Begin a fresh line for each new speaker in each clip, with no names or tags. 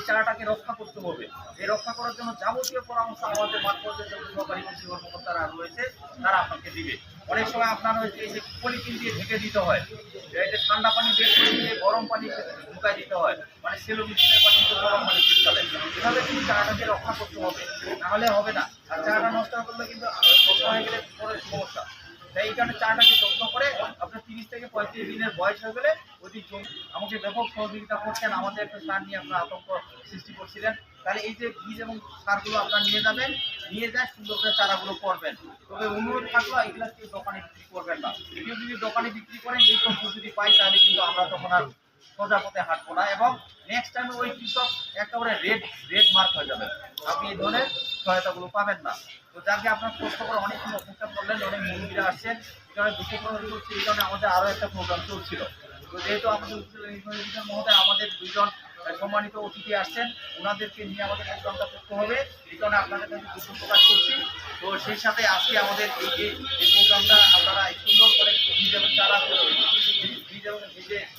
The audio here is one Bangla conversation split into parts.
এই চারাটাকে রক্ষা করতে হবে। এই রক্ষা করার জন্য যাবতীয় পরামর্শ আমাদের মাঠ পর্যায়ে সহকারী কৃষি কর্মকর্তারা রয়েছে, তারা আপনাকে দিবে। অনেক সময় আপনার হচ্ছে এই যে পলিথিন দিয়ে ঢেকে দিতে হয়। যে ঠান্ডা পানি বের করে দিয়ে গরম পানি ঢুকাই দিতে হয়। মানে সেলো মেশিনের পানি গরম পানি শীতকালে এভাবে কিন্তু চারাটাকে রক্ষা করতে হবে। নাহলে হবে না। আর চারাটা নষ্ট করলে কিন্তু এই কারণে চাটাকে যত্ন করে আপনার তিরিশ থেকে পঁয়ত্রিশ দিনের বয়স হয়ে গেলে ওই আমাকে ব্যাপক সহযোগিতা করছেন, আমাদের একটা সার নিয়ে আপনার আতঙ্ক সৃষ্টি করছিলেন। তাহলে এই যে বীজ এবং সারগুলো আপনার নিয়ে যাবেন, নিয়ে যায় সুন্দর করে চারাগুলো করবেন। তবে অনুরোধ থাকল, এগুলো দোকানে বিক্রি করবেন না। কেউ যদি দোকানে বিক্রি করেন, এই তথ্য যদি পাই, তাহলে কিন্তু আমরা তখন আর সোজা পথে হাঁটবো না এবং নেক্সট টাইমে ওই কৃষক একেবারে রেড রেড মার্ক হয়ে যাবে। আপনি এই ধরনের সহায়তাগুলো পাবেন না। তো যাকে আপনার প্রশ্ন করে অনেক সময় অপেক্ষা করলেন, অনেক মুরগিরা আসছেন, এই কারণে প্রকাশ করছি, এই কারণে আমাদের আরও একটা প্রোগ্রাম চলছিল। তো যেহেতু আমাদের উপজেলা মহোদয় আমাদের দুজন সম্মানিত অতিথি আসছেন, ওনাদেরকে নিয়ে আমাদের প্রোগ্রামটা করতে হবে। এই কারণে আপনাদের কাছে দুঃখ প্রকাশ করছি। তো সেই সাথে আজকে আমাদের এই যে প্রোগ্রামটা আপনারা সুন্দর করে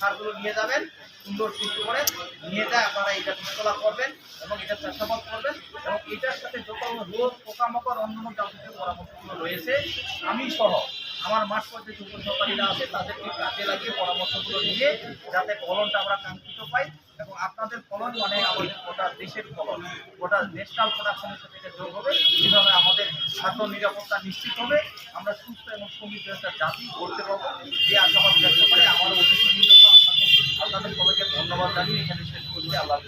সারগুলো নিয়ে যাবেন, সুন্দর সুস্থ করে নিয়ে যায় আপনারা এটা বীজতলা করবেন এবং এটা চাষাবাদ করবেন এবং এটার সাথে যত রোগ, পোকামাকড় অন্যান্য যাবতীয় পরামর্শগুলো রয়েছে, আমি সহ আমার মাঠ পর্যায়ে যে উপসহকারীরা আছে, তাদেরকে কাজে লাগিয়ে পরামর্শগুলো নিয়ে যাতে ফলনটা আমরা কাঙ্ক্ষিত পাই এবং আপনাদের ফলন মানে আমাদের গোটা দেশের ফলন, গোটা ন্যাশনাল প্রোডাকশনের সাথে যোগ হবে, যেভাবে আমাদের খাদ্য নিরাপত্তা নিশ্চিত হবে, আমরা সুস্থ এবং সমৃদ্ধ একটা জাতি করতে পারব যে আশাবাদ ব্যক্ত করে আমার অতিথি জানিয়ে এখানে শেষ করছি আল্লাহ।